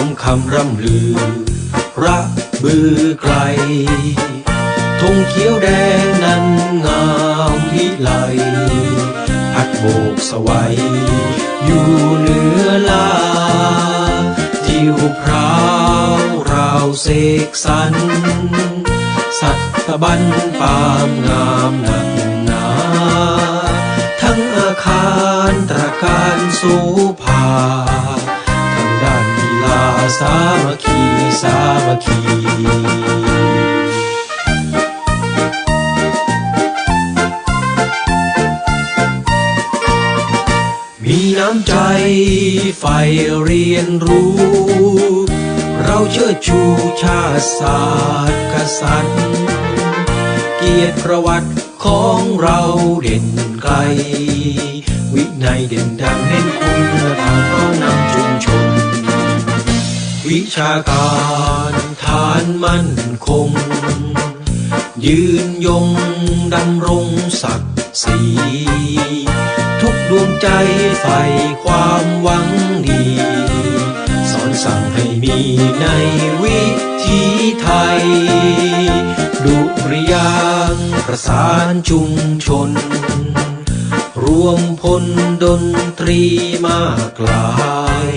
ามคำร่ำลือ ระบือไกลธงเขียวแดงนั้นงามวิไลพัดโบกสวัยอยู่เหนือลาทิวพราวราวเสกสรรสัตตบันปามงามหนักหนาทั้งอาคารตระการสูภา สามัคคีสามัคคีมีน้ำใจใฝ่เรียนรู้ เราเชิดชูชาติศาสตร์กษัตริย์ เกียรติประวัติของเราเด่นไกล วินัยเด่นดังเน้นคุณธรรมก็นำชุมชน วิชาการฐานมั่นคง ยืนยงดำรงศักดิ์ศรีทุกดวงใจใฝ่ความหวังดี สอนสั่งให้มีในวิถีไทย ดุริยางประสานชุมชน รวมพลดนตรีมากลาย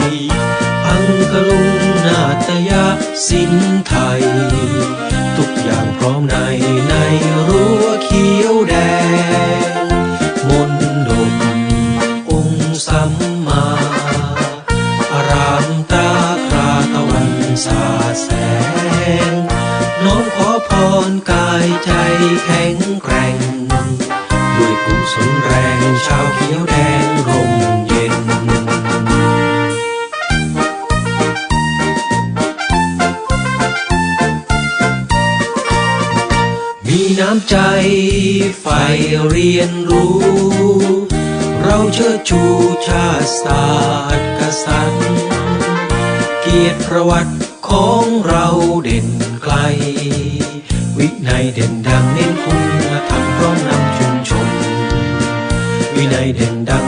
อังกลุงาตยสินไทย ทุกอย่างพร้อมในในรั้วเขียวแดง มนดบองค์สัมมา อารามตาคราตะวันสาแสง น้อมขอพรกายใจแข็งแกร่ง ด้วยกุศลแรงชาวเขียว มีน้ำใจใฝ่เรียนรู้ เราเชิดชูชาติศาสตร์กษัตริย์ เกียรติประวัติของเราเด่นไกล วินัยเด่นดังเน้นคุณธรรมพร้อมนำชุมชน วินัยเด่นดัง